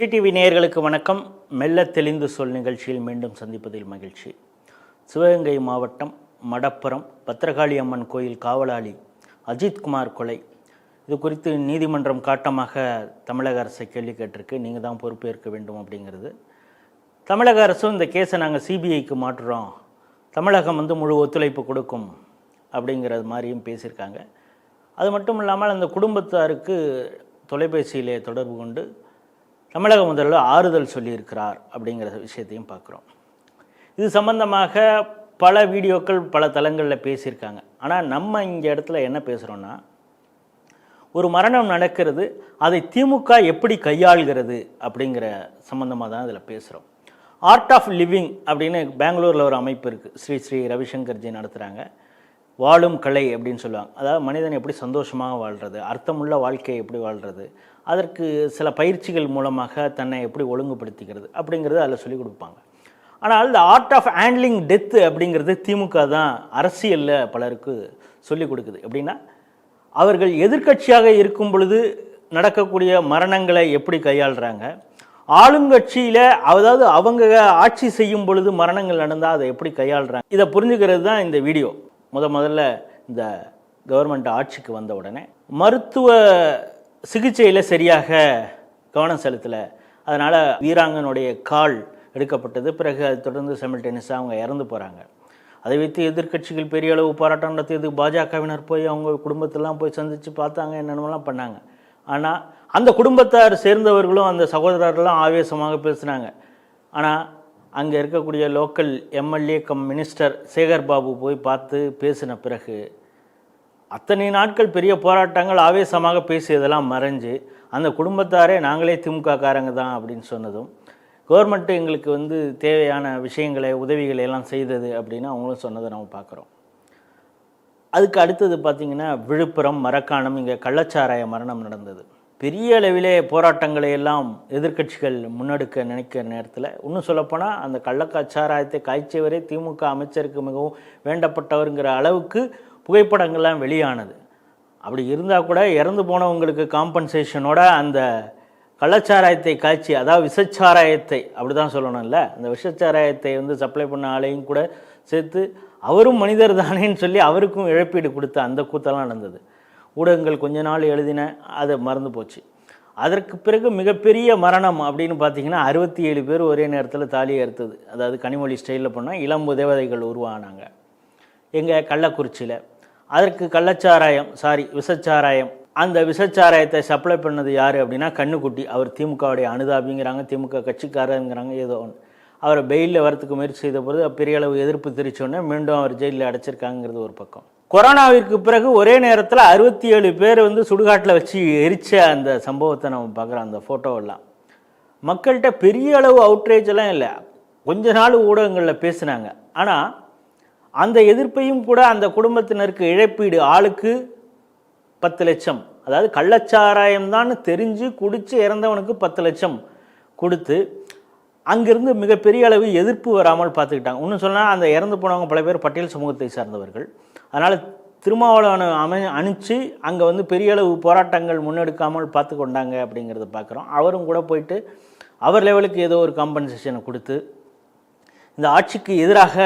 TTV நேயர்களுக்கு வணக்கம். மெல்ல தெளிந்து சொல் நிகழ்ச்சியில் மீண்டும் சந்திப்பதில் மகிழ்ச்சி. சிவகங்கை மாவட்டம் மடப்புறம் பத்திரகாளி அம்மன் கோயில் காவலாளி அஜித்குமார் கொலை. இது குறித்து நீதிமன்றம் காட்டமாக தமிழக அரசை கேள்வி கேட்டிருக்கு. நீங்கள் தான் பொறுப்பேற்க வேண்டும் அப்படிங்கிறது. தமிழக அரசும் இந்த கேஸை நாங்கள் சிபிஐக்கு மாற்றுறோம். தமிழகம் வந்து முழு ஒத்துழைப்பு கொடுக்கும் அப்படிங்கிறது மாதிரியும் பேசியிருக்காங்க. அது மட்டும் இல்லாமல் அந்த குடும்பத்தாருக்கு தொலைபேசியிலே தொடர்பு கொண்டு தமிழக முதல்வர் ஆறுதல் சொல்லியிருக்கிறார் அப்படிங்கிற விஷயத்தையும் பார்க்குறோம். இது சம்பந்தமாக பல வீடியோக்கள் பல தளங்களில் பேசியிருக்காங்க. ஆனால் நம்ம இங்கே இடத்துல என்ன பேசுகிறோன்னா ஒரு மரணம் நடக்கிறது அதை திமுக எப்படி கையாள்கிறது அப்படிங்கிற சம்மந்தமாக தான் இதில் பேசுகிறோம் ஆர்ட் ஆஃப் லிவிங் அப்படின்னு பெங்களூரில் ஒரு அமைப்பு இருக்குது ஸ்ரீ ஸ்ரீ ரவிசங்கர்ஜி நடத்துகிறாங்க வாழும் கலை அப்படின்னு சொல்லுவாங்க. அதாவது மனிதன் எப்படி சந்தோஷமாக வாழ்கிறது அர்த்தமுள்ள வாழ்க்கையை எப்படி வாழ்கிறது அதற்கு சில பயிற்சிகள் மூலமாக தன்னை எப்படி ஒழுங்குபடுத்திக்கிறது அப்படிங்கிறது அதில் சொல்லிக் கொடுப்பாங்க. ஆனால் இந்த ஆர்ட் ஆஃப் ஹேண்ட்லிங் டெத்து அப்படிங்கிறது திமுக தான் அரசியலில் பலருக்கு சொல்லிக் கொடுக்குது. எப்படின்னா அவர்கள் எதிர்க்கட்சியாக இருக்கும் பொழுது நடக்கக்கூடிய மரணங்களை எப்படி கையாளுறாங்க ஆளுங்கட்சியில் அதாவது அவங்க ஆட்சி செய்யும் பொழுது மரணங்கள் நடந்தால் அதை எப்படி கையாளுறாங்க இதை புரிஞ்சுக்கிறது தான் இந்த வீடியோ. முத முதல்ல இந்த கவர்மெண்ட் ஆட்சிக்கு வந்த உடனே மருத்துவ சிகிச்சையில் சரியாக கவனம் செலுத்தலை. அதனால் வீராங்கனுடைய கால் எடுக்கப்பட்டது. பிறகு அது தொடர்ந்து செமில்டேனியஸாக அவங்க இறந்து போகிறாங்க அதை வைத்து எதிர்க்கட்சிகள் பெரிய அளவு போராட்டம் நடத்தியது பாஜகவினர் போய் அவங்க குடும்பத்தெல்லாம் போய் சந்தித்து பார்த்தாங்க என்னென்னலாம் பண்ணாங்க. ஆனால் அந்த குடும்பத்தார் சேர்ந்தவர்களும் அந்த சகோதரர்லாம் ஆவேசமாக பேசுனாங்க. ஆனால் அங்கே இருக்கக்கூடிய local MLA cum minister Sekar Babu போய் பார்த்து பேசின பிறகு அத்தனை நாட்கள் பெரிய போராட்டங்கள் ஆவேசமாக பேசியதெல்லாம் மறைஞ்சு அந்த குடும்பத்தாரே நாங்களே திமுக காரங்க தான் அப்படின்னு சொன்னதும் கவர்மெண்ட்டு எங்களுக்கு வந்து தேவையான விஷயங்களை உதவிகளை எல்லாம் செய்தது அப்படின்னு அவங்களும் சொன்னதை நம்ம பார்க்குறோம். அதுக்கு அடுத்தது பார்த்திங்கன்னா விழுப்புரம் மரக்காணம் இங்கே கள்ளச்சாராய மரணம் நடந்தது. பெரிய அளவிலே போராட்டங்களை எல்லாம் எதிர்க்கட்சிகள் முன்னெடுக்க நினைக்கிற நேரத்தில் இன்னும் சொல்லப்போனால் அந்த கள்ளக்காச்சாராயத்தை காய்ச்சியவரே திமுக அமைச்சருக்கு மிகவும் வேண்டப்பட்டவருங்கிற அளவுக்கு புகைப்படங்கள்லாம் வெளியானது. அப்படி இருந்தால் கூட இறந்து போனவங்களுக்கு காம்பன்சேஷனோட அந்த கள்ளச்சாராயத்தை காய்ச்சி அதாவது விஷச்சாராயத்தை அப்படி தான் சொல்லணும்ல அந்த விஷச்சாராயத்தை வந்து சப்ளை பண்ண ஆளையும் கூட சேர்த்து அவரும் மனிதர் தானேன்னு சொல்லி அவருக்கும் இழப்பீடு கொடுத்த அந்த கூத்தெல்லாம் நடந்தது. ஊடகங்கள் கொஞ்ச நாள் எழுதின அதை மறந்து போச்சு. அதற்கு பிறகு மிகப்பெரிய மரணம் அப்படின்னு பார்த்தீங்கன்னா அறுபத்தி ஏழு பேர் ஒரே நேரத்தில் தாலி அறுத்தது. அதாவது கனிமொழி ஸ்டைலில் பண்ணால் இளம் தேவதைகள் உருவானாங்க. எங்கள் கள்ளக்குறிச்சியில். அதற்கு கள்ளச்சாராயம் சாரி விஷச்சாராயம். அந்த விஷச்சாராயத்தை சப்ளை பண்ணது யார் அப்படின்னா கண்ணுக்குட்டி. அவர் திமுகவுடைய அனுதாபிங்கிறாங்க திமுக கட்சிக்காரங்கிறாங்க ஏதோ ஒன்று அவரை பெயிலில் வரத்துக்கு முயற்சி செய்த பொழுது பெரிய அளவு எதிர்ப்பு தெரிவித்தோடனே மீண்டும் அவர் ஜெயிலில் அடைச்சிருக்காங்கிறது ஒரு பக்கம். கொரோனாவிற்கு பிறகு ஒரே நேரத்தில் அறுபத்தி ஏழு பேர் வந்து சுடுகாட்டில் வச்சு எரிச்ச அந்த சம்பவத்தை நம்ம பார்க்குறோம் அந்த ஃபோட்டோவெல்லாம் மக்கள்கிட்ட பெரிய அளவு அவுட்ரேஜ் எல்லாம் இல்லை. கொஞ்ச நாள் ஊடகங்களில் பேசினாங்க. ஆனால் அந்த எதிர்ப்பையும் கூட அந்த குடும்பத்தினருக்கு இழப்பீடு ஆளுக்கு பத்து லட்சம். அதாவது கள்ளச்சாராயம்தான் தெரிஞ்சு குடித்து இறந்தவனுக்கு பத்து லட்சம் கொடுத்து அங்கிருந்து மிகப்பெரிய அளவு எதிர்ப்பு வராமல் பார்த்துக்கிட்டாங்க. இன்னும் சொன்னால் அந்த இறந்து போனவங்க பல பேர் பட்டியல் சமூகத்தை சார்ந்தவர்கள். அதனால் திருமாவளவனை அமை அணிச்சு அங்கே வந்து பெரிய அளவு போராட்டங்கள் முன்னெடுக்காமல் பார்த்து கொண்டாங்க அப்படிங்கிறத பார்க்குறோம் அவரும் கூட போயிட்டு அவர் லெவலுக்கு ஏதோ ஒரு காம்பன்சேஷனை கொடுத்து இந்த ஆட்சிக்கு எதிராக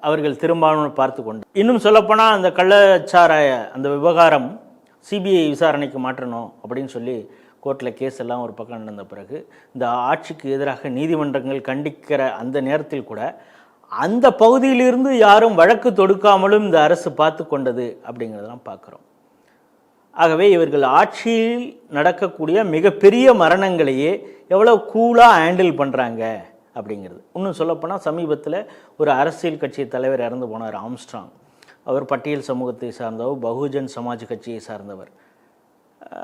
அவர்கள் திரும்பாமல் பார்த்து கொண்டு இன்னும் சொல்லப்போனால் அந்த கள்ளச்சாராய அந்த விவகாரம் சிபிஐ விசாரணைக்கு மாற்றணும் அப்படின்னு சொல்லி கோர்ட்டில் கேஸ் எல்லாம் ஒரு பக்கம் நடந்த பிறகு இந்த ஆட்சிக்கு எதிராக நீதிமன்றங்கள் கண்டிக்கிற அந்த நேரத்தில் கூட அந்த பகுதியிலிருந்து யாரும் வழக்கு தொடுக்காமலும் இந்த அரசு பார்த்து கொண்டது அப்படிங்கிறதெல்லாம் பார்க்குறோம். ஆகவே இவர்கள் ஆட்சியில் நடக்கக்கூடிய மிகப்பெரிய மரணங்களையே எவ்வளோ கூலாக ஹேண்டில் பண்ணுறாங்க அப்படிங்கிறது. இன்னும் சொல்லப்போனால் சமீபத்தில் ஒரு அரசியல் கட்சி தலைவர் இறந்து போனார் ஆம்ஸ்ட்ராங். அவர் பட்டியல் சமூகத்தை சார்ந்தவர் பகுஜன் சமாஜ் கட்சியை சார்ந்தவர்.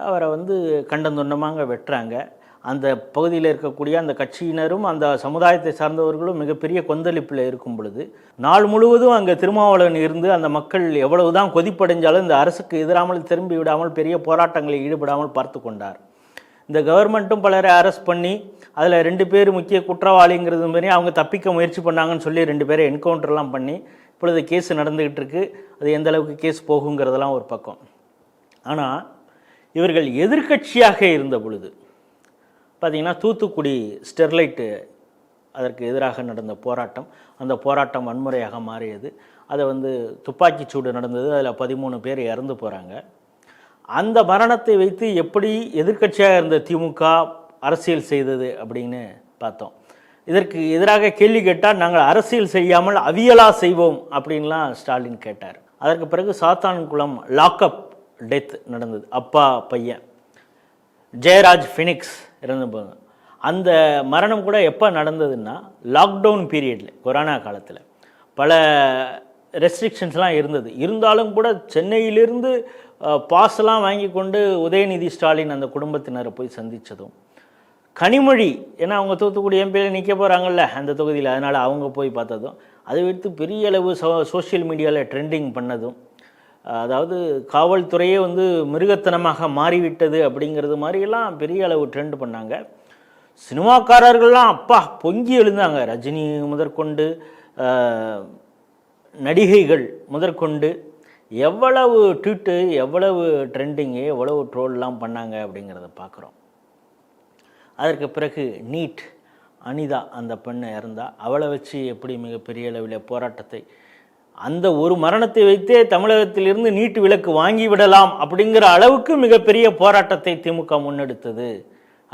அவரை வந்து கண்டந்துண்டமாக வெட்டுறாங்க. அந்த பகுதியில் இருக்கக்கூடிய அந்த கட்சியினரும் அந்த சமுதாயத்தை சார்ந்தவர்களும் மிகப்பெரிய கொந்தளிப்பில் இருக்கும் பொழுது நாள் முழுவதும் அங்கே திருமாவளவன் இருந்து அந்த மக்கள் எவ்வளவுதான் கொதிப்படைஞ்சாலும் இந்த அரசுக்கு எதிராமல் திரும்பி விடாமல் பெரிய போராட்டங்களில் ஈடுபடாமல் பார்த்து கொண்டார். இந்த கவர்மெண்ட்டும் பலரை அரெஸ்ட் பண்ணி அதில் ரெண்டு பேர் முக்கிய குற்றவாளிங்கிறது மாதிரி அவங்க தப்பிக்க முயற்சி பண்ணாங்கன்னு சொல்லி ரெண்டு பேரை என்கவுண்டர்லாம் பண்ணி இப்பொழுது கேஸ் நடந்துக்கிட்டு இருக்கு. அது எந்த அளவுக்கு கேஸ் போகுங்கிறதெல்லாம் ஒரு பக்கம். ஆனால் இவர்கள் எதிர்க்கட்சியாக இருந்த பொழுது பார்த்திங்கன்னா தூத்துக்குடி ஸ்டெர்லைட்டு அதற்கு எதிராக நடந்த போராட்டம். அந்த போராட்டம் வன்முறையாக மாறியது. அதை வந்து துப்பாக்கி சூடு நடந்தது. அதில் பதிமூணு பேர் இறந்து போகிறாங்க அந்த மரணத்தை வைத்து எப்படி எதிர்க்கட்சியாக இருந்த திமுக அரசியல் செய்தது அப்படின்னு பார்த்தோம். இதற்கு எதிராக கேள்வி கேட்டால் நாங்கள் அரசியல் செய்யாமல் அவியலா செய்வோம் அப்படின்லாம் ஸ்டாலின் கேட்டார். அதற்கு பிறகு சாத்தான்குளம் லாக்அப் டெத் நடந்தது. அப்பா பையன். ஜெயராஜ் ஃபினிக்ஸ். இறந்து போங்க அந்த மரணம் கூட எப்போ நடந்ததுன்னா லாக்டவுன் பீரியடில் கொரோனா காலத்தில். பல ரெஸ்ட்ரிக்ஷன்ஸ்லாம் இருந்தது. இருந்தாலும் கூட சென்னையிலிருந்து பாஸ்லாம் வாங்கி கொண்டு உதயநிதி ஸ்டாலின் அந்த குடும்பத்தினரை போய் சந்தித்ததும் கனிமொழி ஏன்னா அவங்க தூத்துக்குடி எம்பியில் நிற்க போகிறாங்கல்ல அந்த தொகுதியில். அதனால் அவங்க போய் பார்த்ததும் அதை வைத்து பெரிய அளவு சோ சோஷியல் மீடியாவில் ட்ரெண்டிங் பண்ணதும் அதாவது காவல்துறையே வந்து மிருகத்தனமாக மாறிவிட்டது அப்படிங்கிறது மாதிரியெல்லாம் பெரிய அளவு ட்ரெண்ட் பண்ணாங்க. சினிமாக்காரர்கள்லாம் அப்பா பொங்கி எழுந்தாங்க. ரஜினி முதற்கொண்டு நடிகைகள் முதற்கொண்டு. எவ்வளவு ட்வீட்டு எவ்வளவு ட்ரெண்டிங்கு எவ்வளவு ட்ரோல்லாம் பண்ணாங்க அப்படிங்கிறத பார்க்குறோம். அதற்கு பிறகு நீட் அனிதா அந்த பெண்ணை இறந்தா. அவளை வச்சு எப்படி மிகப்பெரிய அளவில் போராட்டத்தை அந்த ஒரு மரணத்தை வைத்தே தமிழகத்திலிருந்து நீட்டு விலக்கு வாங்கி விடலாம் அப்படிங்கிற அளவுக்கு மிகப்பெரிய போராட்டத்தை திமுக முன்னெடுத்தது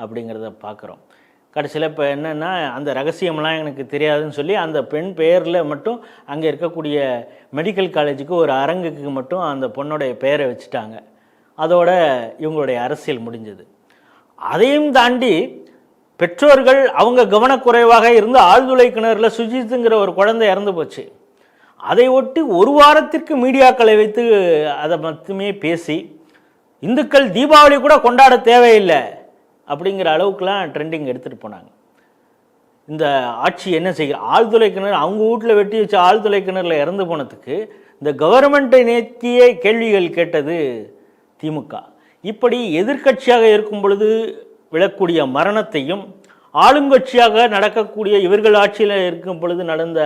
அப்படிங்கிறத பார்க்குறோம். கடைசியில் இப்போ என்னென்னா அந்த ரகசியம்லாம் எனக்கு தெரியாதுன்னு சொல்லி அந்த பெண் பெயரில் மட்டும் அங்கே இருக்கக்கூடிய மெடிக்கல் காலேஜுக்கு ஒரு அரங்குக்கு மட்டும் அந்த பொண்ணுடைய பெயரை வச்சுட்டாங்க. அதோட இவங்களுடைய அரசியல் முடிஞ்சது. அதையும் தாண்டி பெற்றோர்கள் அவங்க கவனக்குறைவாக இருந்து ஆழ்துளை கிணறுல சுஜித்துங்கிற ஒரு குழந்தை இறந்து போச்சு. அதை ஒட்டி ஒரு வாரத்திற்கு மீடியாக்களை வைத்து அதை மட்டுமே பேசி இந்துக்கள் தீபாவளி கூட கொண்டாட தேவையில்லை அப்படிங்கிற அளவுக்குலாம் ட்ரெண்டிங் எடுத்துகிட்டு போனாங்க. இந்த ஆட்சி என்ன செய்கிற ஆழ்துளை கிணறு அவங்க வீட்டில் வெட்டி வச்ச ஆழ்துளை கிணறுல இறந்து போனதுக்கு இந்த கவர்மெண்ட்டை நேர்த்தியே கேள்விகள் கேட்டது திமுக. இப்படி எதிர்க்கட்சியாக இருக்கும் பொழுது விழக்கூடிய மரணத்தையும் ஆளுங்கட்சியாக நடக்கக்கூடிய இவர்கள் ஆட்சியில் இருக்கும் பொழுது நடந்த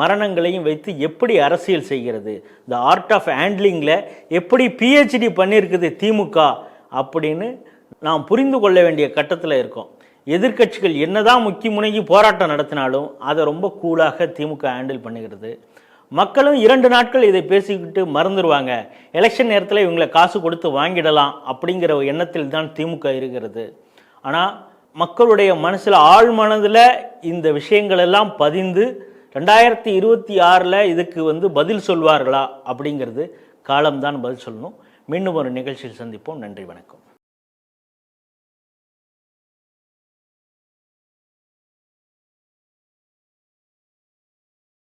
மரணங்களையும் வைத்து எப்படி அரசியல் செய்கிறது? இந்த ஆர்ட் ஆஃப் ஹேண்ட்லிங்கில் எப்படி பிஹெச்டி பண்ணியிருக்குது திமுக? அப்படின்னு நாம் புரிந்து கொள்ள வேண்டிய கட்டத்தில் இருக்கோம். எதிர்க்கட்சிகள் என்னதான் முக்கி முனைகி போராட்டம் நடத்தினாலும் அதை ரொம்ப கூலாக திமுக ஹேண்டில் பண்ணுகிறது. மக்களும் இரண்டு நாட்கள் இதை பேசிக்கிட்டு மறந்துடுவாங்க எலெக்ஷன் நேரத்தில் இவங்களை காசு கொடுத்து வாங்கிடலாம் அப்படிங்கிற ஒரு எண்ணத்தில் தான் திமுக இருக்கிறது. ஆனால் மக்களுடைய மனசில் ஆழ் மனதில் இந்த விஷயங்கள் எல்லாம் பதிந்து ரெண்டாயிரத்தி இருபத்தி ஆறில் இதுக்கு வந்து பதில் சொல்வார்களா அப்படிங்கிறது காலம்தான் பதில் சொல்லணும். மீண்டும் ஒரு நிகழ்ச்சியில் சந்திப்போம். நன்றி வணக்கம்.